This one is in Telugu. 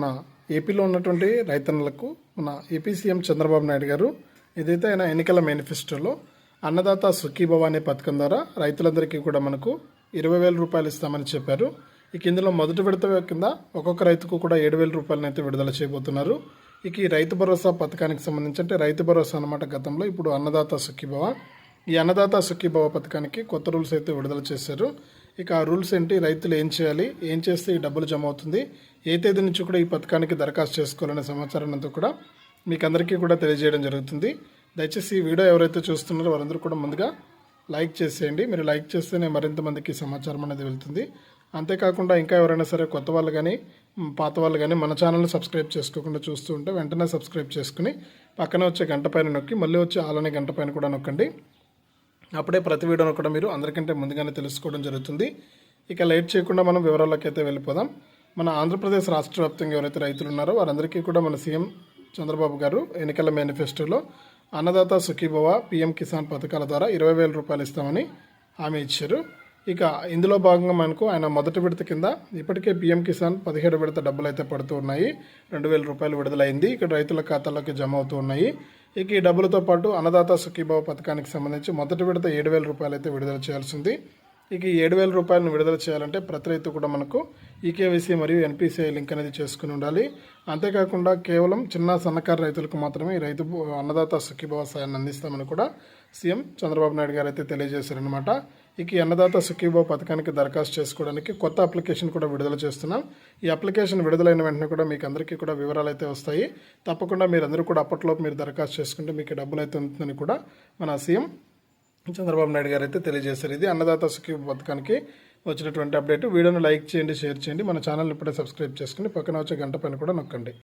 మన ఏపీలో ఉన్నటువంటి రైతన్నలకు మన ఏపీ సీఎం చంద్రబాబు నాయుడు గారు ఏదైతే ఆయన ఎన్నికల మేనిఫెస్టోలో అన్నదాత సుఖీభవ అనే పథకం ద్వారా రైతులందరికీ కూడా మనకు ఇరవై వేల రూపాయలు ఇస్తామని చెప్పారు. ఇక ఇందులో మొదటి విడత కింద ఒక్కొక్క రైతుకు కూడా ఏడు వేల రూపాయలను అయితే విడుదల చేయబోతున్నారు. ఇక ఈ రైతు భరోసా పథకానికి సంబంధించి అంటే రైతు భరోసా అన్నమాట గతంలో ఇప్పుడు అన్నదాత సుఖీభవ. ఈ అన్నదాత సుఖీభవ పథకానికి కొత్త రూల్స్ అయితే విడుదల చేశారు. ఇక ఆ రూల్స్ ఏంటి? రైతులు ఏం చేయాలి? ఏం చేస్తే ఈ డబ్బులు జమ అవుతుంది? ఏ తేదీ నుంచి కూడా ఈ పథకానికి దరఖాస్తు చేసుకోవాలనే సమాచారం అంతా కూడా మీకు అందరికీ కూడా తెలియజేయడం జరుగుతుంది. దయచేసి ఈ వీడియో ఎవరైతే చూస్తున్నారో వారందరూ కూడా ముందుగా లైక్ చేసేయండి. మీరు లైక్ చేస్తేనే మరింత మందికి సమాచారం అనేది వెళ్తుంది. అంతేకాకుండా ఇంకా ఎవరైనా సరే కొత్త వాళ్ళు కానీ పాత వాళ్ళు కానీ మన ఛానల్ని సబ్స్క్రైబ్ చేసుకోకుండా చూస్తూ ఉంటే వెంటనే సబ్స్క్రైబ్ చేసుకుని పక్కన వచ్చే గంట పైన నొక్కి మళ్ళీ వచ్చే ఆలనే గంట పైన కూడా నొక్కండి. అప్పుడే ప్రతి వీడియోను కూడా మీరు అందరికంటే ముందుగానే తెలుసుకోవడం జరుగుతుంది. ఇక లేట్ చేయకుండా మనం వివరాల్లోకి అయితే వెళ్ళిపోదాం. మన ఆంధ్రప్రదేశ్ రాష్ట్ర వ్యాప్తంగా ఎవరైతే రైతులు ఉన్నారో వారందరికీ కూడా మన సీఎం చంద్రబాబు గారు ఎన్నికల మేనిఫెస్టోలో అన్నదాత సుఖీభవ పీఎం కిసాన్ పథకాల ద్వారా ఇరవై వేల రూపాయలు ఇస్తామని హామీ ఇచ్చారు. ఇక ఇందులో భాగంగా మనకు ఆయన మొదటి విడత కింద ఇప్పటికే పీఎం కిసాన్ పదిహేడు విడత డబ్బులు అయితే పడుతూ ఉన్నాయి. రెండు వేల రూపాయలు విడుదలైంది. ఇక్కడ రైతుల ఖాతాలోకి జమ అవుతూ ఉన్నాయి. ఇక ఈ డబ్బులతో పాటు అన్నదాత సుఖీభావ పథకానికి సంబంధించి మొదటి విడత ఏడు వేల రూపాయలు అయితే విడుదల చేయాల్సింది ఇక ఏడు వేల రూపాయలను విడుదల చేయాలంటే ప్రతి రైతు కూడా మనకు ఈకేవైసీ మరియు ఎన్పిసిఐ లింక్ అనేది చేసుకుని ఉండాలి. అంతేకాకుండా కేవలం చిన్న సన్నకారు రైతులకు మాత్రమే రైతు అన్నదాత సుఖీభవ సాయాన్ని అందిస్తామని కూడా సీఎం చంద్రబాబు నాయుడు గారు అయితే తెలియజేశారనమాట ఇక ఈ అన్నదాత సుఖీభవ పథకానికి దరఖాస్తు చేసుకోవడానికి కొత్త అప్లికేషన్ కూడా విడుదల చేస్తున్నాం. ఈ అప్లికేషన్ విడుదలైన వెంటనే కూడా మీకు అందరికీ కూడా వివరాలు అయితే వస్తాయి. తప్పకుండా మీరందరూ కూడా అప్పట్లోపు మీరు దరఖాస్తు చేసుకుంటే మీకు డబ్బులు అయితే ఉంటుందని కూడా మన సీఎం చంద్రబాబు నాయుడు గారు అయితే తెలియజేశారు. ఇది అన్నదాత సుఖీ పథకానికి వచ్చినటువంటి అప్డేట్. వీడియోను లైక్ చేయండి షేర్ చేయండి. మన ఛానల్ ఇప్పుడే సబ్స్క్రైబ్ చేసుకుని పక్కన వచ్చే గంట పైన కూడా నొక్కండి.